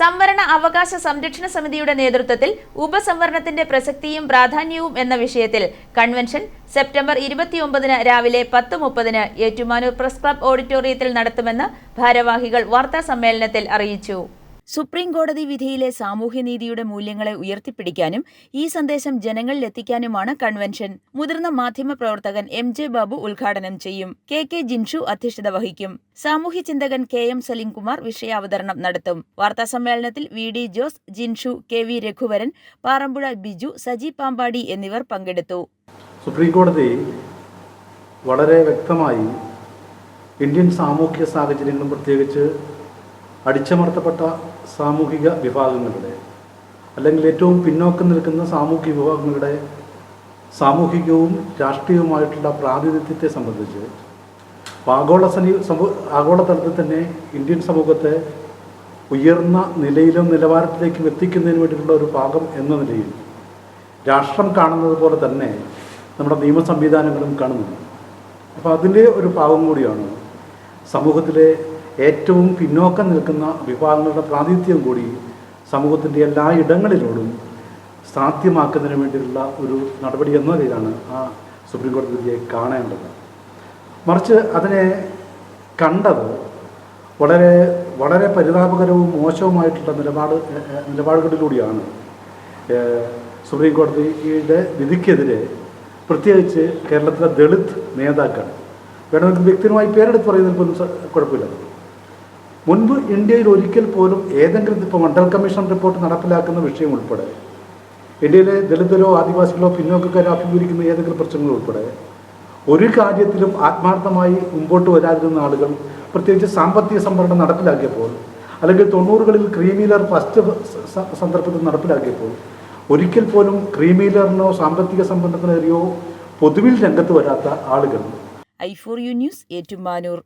സംവരണ അവകാശ സംരക്ഷണ സമിതിയുടെ നേതൃത്വത്തിൽ ഉപസംവരണത്തിന്റെ പ്രസക്തിയും പ്രാധാന്യവും എന്ന വിഷയത്തിൽ കൺവെൻഷൻ സെപ്റ്റംബർ ഇരുപത്തിയൊമ്പതിന് രാവിലെ പത്ത് മുപ്പതിന് ഏറ്റുമാനൂർ പ്രസ് ക്ലബ് ഓഡിറ്റോറിയത്തിൽ നടത്തുമെന്ന് ഭാരവാഹികൾ വാർത്താ സമ്മേളനത്തിൽ അറിയിച്ചു. സുപ്രീം കോടതി വിധിയിലെ സാമൂഹ്യനീതിയുടെ മൂല്യങ്ങളെ ഉയർത്തിപ്പിടിക്കാനും ഈ സന്ദേശം ജനങ്ങളിൽ എത്തിക്കാനുമാണ് കൺവെൻഷൻ. മുതിർന്ന മാധ്യമ പ്രവർത്തകൻ എം ജെ ബാബു ഉദ്ഘാടനം ചെയ്യും. കെ കെ ജിൻഷു അധ്യക്ഷത വഹിക്കും. സാമൂഹ്യ ചിന്തകൻ കെ എം സലീംകുമാർ വിഷയാവതരണം നടത്തും. വാർത്താ സമ്മേളനത്തിൽ V D Jose Jinshu K V Raghuvaran Parampuzha Biju Saji Pampady എന്നിവർ പങ്കെടുത്തു. സുപ്രീം കോടതി വളരെ വ്യക്തമായി ഇന്ത്യൻ സാമൂഹ്യ സാഹചര്യങ്ങളും പ്രത്യേകിച്ച് അടിച്ചമർത്തപ്പെട്ട സാമൂഹിക വിഭാഗങ്ങളുടെ അല്ലെങ്കിൽ ഏറ്റവും പിന്നോക്കം നിൽക്കുന്ന സാമൂഹിക വിഭാഗങ്ങളുടെ സാമൂഹികവും രാഷ്ട്രീയവുമായിട്ടുള്ള പ്രാതിനിധ്യത്തെ സംബന്ധിച്ച് ആഗോള സനി സമൂ ആഗോളതലത്തിൽ തന്നെ ഇന്ത്യൻ സമൂഹത്തെ ഉയർന്ന നിലയിലും നിലവാരത്തിലേക്കും എത്തിക്കുന്നതിന് വേണ്ടിയിട്ടുള്ള ഒരു ഭാഗം എന്ന നിലയിൽ രാഷ്ട്രം കാണുന്നത് പോലെ തന്നെ നമ്മുടെ നിയമ സംവിധാനങ്ങളും കാണുന്നുണ്ട്. അപ്പോൾ അതിന്റെ ഒരു ഭാഗം കൂടിയാണ് സമൂഹത്തിലെ ഏറ്റവും പിന്നോക്കം നിൽക്കുന്ന വിഭാഗങ്ങളുടെ പ്രാതിനിധ്യം കൂടി സമൂഹത്തിന്റെ എല്ലാ ഇടങ്ങളിലോടും സാധ്യമാക്കുന്നതിന് വേണ്ടിയുള്ള ഒരു നടപടി എന്ന നിലയിലാണ് ആ സുപ്രീം കോടതി വിധിയെ കാണേണ്ടത്. മറിച്ച് അതിനെ കണ്ടത് വളരെ വളരെ പരിതാപകരവും മോശവുമായിട്ടുള്ള നിലപാട് നിലപാടുകളിലൂടെയാണ്. സുപ്രീം കോടതിയുടെ വിധിക്കെതിരെ പ്രത്യേകിച്ച് കേരളത്തിലെ ദളിത് നേതാക്കൾ വേണമെങ്കിൽ വ്യക്തിപരമായി പേരെടുത്ത് പറയുന്നതിൽ കുഴപ്പമില്ല. മുൻപ് ഇന്ത്യയിൽ ഒരിക്കൽ പോലും ഏതെങ്കിലും ഇപ്പോൾ മണ്ഡൽ കമ്മീഷൻ റിപ്പോർട്ട് നടപ്പിലാക്കുന്ന വിഷയം ഉൾപ്പെടെ ഇന്ത്യയിലെ ദളിതരോ ആദിവാസികളോ പിന്നോക്കക്കാരോ അഭിമുഖീകരിക്കുന്ന ഏതെങ്കിലും പ്രശ്നങ്ങൾ ഉൾപ്പെടെ ഒരു കാര്യത്തിലും ആത്മാർത്ഥമായി മുമ്പോട്ട് വരാതിരുന്ന ആളുകൾ പ്രത്യേകിച്ച് സാമ്പത്തിക സംവരണം നടപ്പിലാക്കിയപ്പോൾ അല്ലെങ്കിൽ തൊണ്ണൂറുകളിൽ ക്രീമീലർ ഫസ്റ്റ് സന്ദർഭത്തിൽ നടപ്പിലാക്കിയപ്പോൾ ഒരിക്കൽ പോലും ക്രീമീലറിനോ സാമ്പത്തിക സംവരണത്തിനേറിയോ പൊതുവിൽ രംഗത്ത് വരാത്ത ആളുകൾ. I for U news Ettumanoor.